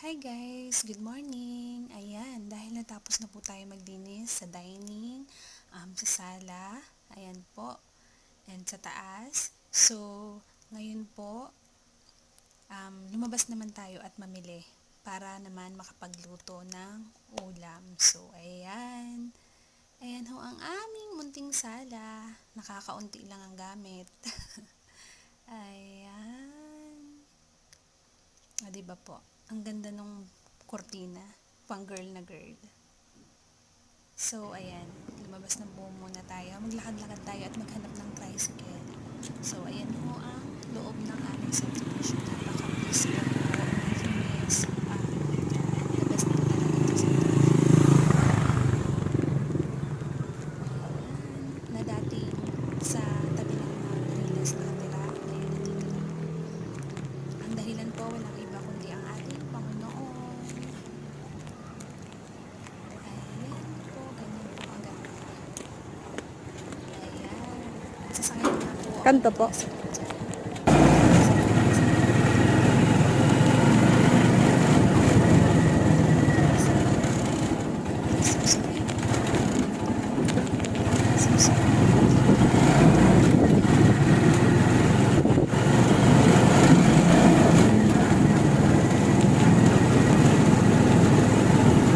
Hi guys! Good morning! Ayan, dahil natapos na po tayo magdinis sa dining, um, sa sala, ayan po, and sa taas. So, ngayon po, um, lumabas naman tayo at mamili para naman makapagluto ng ulam. So, ayan. Ayan ho ang aming munting sala. Nakakaunti lang ang gamit. ayan. Ah, di ba po? Ang ganda nung kortina. Pang girl na girl. So, ayan. Lumabas na po muna tayo. Maglakad-lakad tayo at maghanap ng tricycle. So, ayan po ang loob ng aming subdivision. Napaka-peaceful po. Malinis. Ah, the best Kanto po. Thank you.